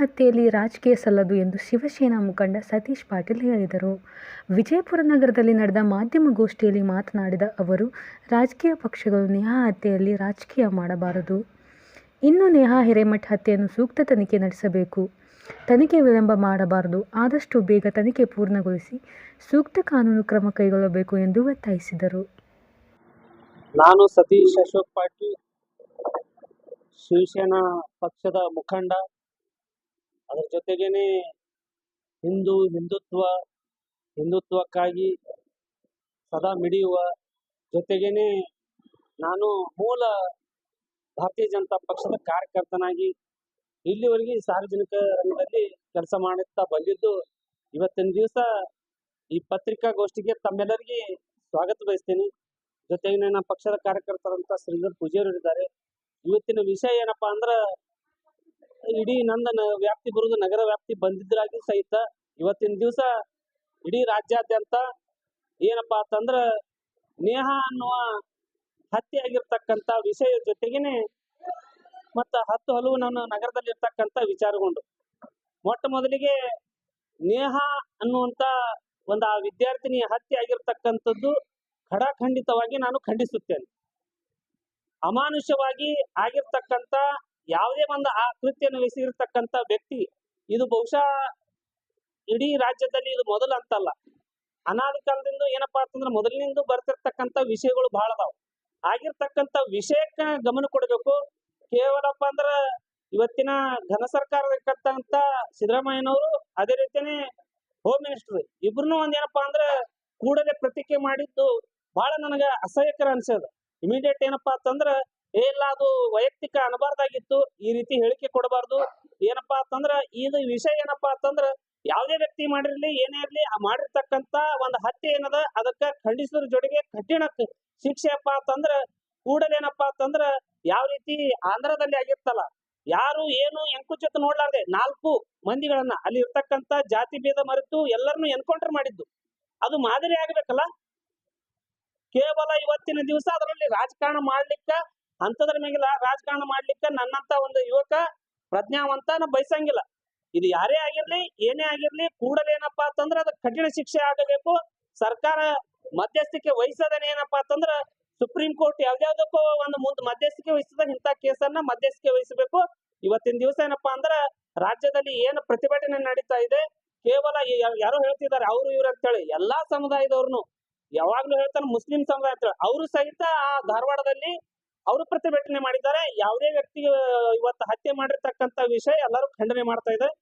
ಹತ್ಯೆಯಲ್ಲಿ ರಾಜಕೀಯ ಸಲ್ಲದು ಎಂದು ಶಿವಸೇನಾ ಮುಖಂಡ ಸತೀಶ್ ಪಾಟೀಲ್ ಹೇಳಿದರು. ವಿಜಯಪುರ ನಗರದಲ್ಲಿ ನಡೆದ ಮಾಧ್ಯಮಗೋಷ್ಠಿಯಲ್ಲಿ ಮಾತನಾಡಿದ ಅವರು, ರಾಜಕೀಯ ಪಕ್ಷಗಳು ನೇಹಾ ಹತ್ಯೆಯಲ್ಲಿ ರಾಜಕೀಯ ಮಾಡಬಾರದು. ಇನ್ನು ನೇಹಾ ಹಿರೇಮಠ ಹತ್ಯೆಯನ್ನು ಸೂಕ್ತ ತನಿಖೆ ನಡೆಸಬೇಕು. ತನಿಖೆ ವಿಳಂಬ ಮಾಡಬಾರದು. ಆದಷ್ಟು ಬೇಗ ತನಿಖೆ ಪೂರ್ಣಗೊಳಿಸಿ ಸೂಕ್ತ ಕಾನೂನು ಕ್ರಮ ಕೈಗೊಳ್ಳಬೇಕು ಎಂದು ಒತ್ತಾಯಿಸಿದರು. ನಾನು ಸತೀಶ್ ಅಶೋಕ್ ಪಾಟೀಲ್ ಶಿವಸೇನಾ ಪಕ್ಷದ ಮುಖಂಡ ಅದರ ಜೊತೆಗೇನೆ ಹಿಂದೂ ಹಿಂದುತ್ವ, ಹಿಂದುತ್ವಕ್ಕಾಗಿ ಸದಾ ಮಿಡಿಯುವ ಜೊತೆಗೇನೆ ನಾನು ಮೂಲ ಭಾರತೀಯ ಜನತಾ ಪಕ್ಷದ ಕಾರ್ಯಕರ್ತನಾಗಿ ಇಲ್ಲಿವರೆಗೆ ಸಾರ್ವಜನಿಕ ರಂಗದಲ್ಲಿ ಕೆಲಸ ಮಾಡುತ್ತಾ ಬಂದಿದ್ದು, ಇವತ್ತಿನ ದಿವಸ ಈ ಪತ್ರಿಕಾಗೋಷ್ಠಿಗೆ ತಮ್ಮೆಲ್ಲರಿಗೆ ಸ್ವಾಗತ ಬಯಸ್ತೀನಿ. ಜೊತೆಗೆ ನನ್ನ ಪಕ್ಷದ ಕಾರ್ಯಕರ್ತರಂತ ಶ್ರೀಧರ್ ಪೂಜಾರಿ ಇದ್ದಾರೆ. ಇವತ್ತಿನ ವಿಷಯ ಏನಪ್ಪಾ ಅಂದ್ರ ಇಡೀ ನಂದನ ವ್ಯಾಪ್ತಿ ಬರುವುದು ನಗರ ವ್ಯಾಪ್ತಿ ಬಂದಿದ್ರಾಗಿ ಸಹಿತ ಇವತ್ತಿನ ದಿವಸ ಇಡೀ ರಾಜ್ಯಾದ್ಯಂತ ಏನಪ್ಪಾ ಅಂತಂದ್ರ ನೇಹ ಅನ್ನುವ ಹತ್ಯೆ ಆಗಿರ್ತಕ್ಕಂಥ ವಿಷಯ ಜೊತೆಗೇನೆ ಮತ್ತ ಹತ್ತು ಹಲವು ನನ್ನ ನಗರದಲ್ಲಿ ಇರ್ತಕ್ಕಂಥ ವಿಚಾರಗೊಂಡು. ಮೊಟ್ಟ ಮೊದಲಿಗೆ ನೇಹ ಅನ್ನುವಂತ ಒಂದು ಆ ವಿದ್ಯಾರ್ಥಿನಿ ಹತ್ಯೆ ಆಗಿರ್ತಕ್ಕಂಥದ್ದು ಖಡಾಖಂಡಿತವಾಗಿ ನಾನು ಖಂಡಿಸುತ್ತೇನೆ. ಅಮಾನುಷವಾಗಿ ಆಗಿರ್ತಕ್ಕಂಥ ಯಾವುದೇ ಒಂದು ಆ ಕೃತ್ಯ ನಡೆಸಿರ್ತಕ್ಕಂಥ ವ್ಯಕ್ತಿ, ಇದು ಬಹುಶಃ ಇಡೀ ರಾಜ್ಯದಲ್ಲಿ ಇದು ಮೊದಲು ಅಂತಲ್ಲ. ಅನಾದಿ ಕಾಲದಿಂದ ಏನಪ್ಪಾ ಅಂತಂದ್ರೆ ಮೊದಲಿನಿಂದ ಬರ್ತಿರ್ತಕ್ಕಂಥ ವಿಷಯಗಳು ಬಹಳ ಅದಾವ. ಆಗಿರ್ತಕ್ಕಂಥ ವಿಷಯಕ್ಕ ಗಮನ ಕೊಡಬೇಕು. ಕೇವಲಪ್ಪ ಅಂದ್ರ ಇವತ್ತಿನ ಘನ ಸರ್ಕಾರ ಇರ್ತಕ್ಕಂಥ ಸಿದ್ದರಾಮಯ್ಯನವರು ಅದೇ ರೀತಿಯೇ ಹೋಮ್ ಮಿನಿಸ್ಟರ್ ಇಬ್ರು ಒಂದೇನಪ್ಪಾ ಅಂದ್ರೆ ಕೂಡಲೇ ಪ್ರತಿಕ್ರಿಯೆ ಮಾಡಿದ್ದು ಬಹಳ ನನಗ ಅಸಹ್ಯಕರ ಅನ್ಸದ. ಇಮಿಡಿಯೇಟ್ ಏನಪ್ಪಾ ಅಂತಂದ್ರ ಇಲ್ಲ, ಅದು ವೈಯಕ್ತಿಕ ಅನಬಾರ್ದಾಗಿತ್ತು. ಈ ರೀತಿ ಹೇಳಿಕೆ ಕೊಡಬಾರ್ದು. ಏನಪ್ಪಾ ಅಂತಂದ್ರ, ಇದು ವಿಷಯ ಏನಪ್ಪಾ ಅಂತಂದ್ರ, ಯಾವುದೇ ವ್ಯಕ್ತಿ ಮಾಡಿರ್ಲಿ, ಏನೇ ಇರ್ಲಿ ಮಾಡಿರ್ತಕ್ಕಂತ ಒಂದು ಹತ್ಯೆ ಏನದ, ಅದಕ್ಕ ಖಂಡಿಸಿದ್ರ ಜೊತೆಗೆ ಕಠಿಣ ಶಿಕ್ಷೆ ಶಿಕ್ಷೆಯಪ್ಪ ಅಂತಂದ್ರ, ಕೂಡಲೇ ಏನಪ್ಪಾ ಅಂತಂದ್ರ, ಯಾವ ರೀತಿ ಆಂಧ್ರದಲ್ಲಿ ಆಗಿರ್ತಲ್ಲ ಯಾರು ಏನು ಎಂಕುಚಿತ ನೋಡ್ಲಾರ್ದೆ, ನಾಲ್ಕು ಮಂದಿಗಳನ್ನ, ಅಲ್ಲಿ ಇರ್ತಕ್ಕಂತ ಜಾತಿ ಭೇದ ಮರೆತು ಎಲ್ಲರನ್ನು ಎನ್ಕೌಂಟರ್ ಮಾಡಿದ್ದು. ಅದು ಮಾದರಿ ಆಗ್ಬೇಕಲ್ಲ? ಕೇವಲ ಇವತ್ತಿನ ದಿವಸ ಅದರಲ್ಲಿ ರಾಜಕಾರಣ ಮಾಡ್ಲಿಕ್ಕ ಅಂತದ್ರ ಮೇಗಿಲ್ಲ ರಾಜಕಾರಣ ಮಾಡ್ಲಿಕ್ಕೆ ನನ್ನಂತ ಒಂದು ಯುವಕ ಪ್ರಜ್ಞಾವಂತ ಬಯಸಂಗಿಲ್ಲ. ಇದು ಯಾರೇ ಆಗಿರ್ಲಿ, ಏನೇ ಆಗಿರ್ಲಿ, ಕೂಡಲೇ ಏನಪ್ಪಾ ಅಂತಂದ್ರ ಅದಕ್ಕೆ ಕಠಿಣ ಶಿಕ್ಷೆ ಆಗಬೇಕು. ಸರ್ಕಾರ ಮಧ್ಯಸ್ಥಿಕೆ ವಹಿಸದನೆ ಏನಪ್ಪಾ ಅಂತಂದ್ರ ಸುಪ್ರೀಂ ಕೋರ್ಟ್ ಯಾವ್ದಾವ್ದಕ್ಕೂ ಒಂದು ಮುಂದ್ ಮಧ್ಯಸ್ಥಿಕೆ ವಹಿಸಿದಾಗ ಇಂತ ಕೇಸನ್ನ ಮಧ್ಯಸ್ಥಿಕೆ ವಹಿಸಬೇಕು. ಇವತ್ತಿನ ದಿವಸ ಏನಪ್ಪಾ ಅಂದ್ರ ರಾಜ್ಯದಲ್ಲಿ ಏನು ಪ್ರತಿಭಟನೆ ನಡೀತಾ ಇದೆ, ಕೇವಲ ಯಾರೋ ಹೇಳ್ತಿದ್ದಾರೆ, ಅವ್ರು, ಇವ್ರು ಅಂತೇಳಿ, ಎಲ್ಲಾ ಸಮುದಾಯದವ್ರನ್ನು ಯಾವಾಗ್ಲೂ ಹೇಳ್ತಾರೆ ಮುಸ್ಲಿಂ ಸಮುದಾಯ ಅಂತ ಅವರು ಸಹಿತ ಆ ಧಾರವಾಡದಲ್ಲಿ ಅವರು ಪ್ರತಿಭಟನೆ ಮಾಡಿದ್ದಾರೆ. ಯಾವುದೇ ವ್ಯಕ್ತಿ ಇವತ್ತು ಹತ್ಯೆ ಮಾಡಿರ್ತಕ್ಕಂಥ ವಿಷಯ ಎಲ್ಲರೂ ಖಂಡನೆ ಮಾಡ್ತಾ ಇದ್ದಾರೆ.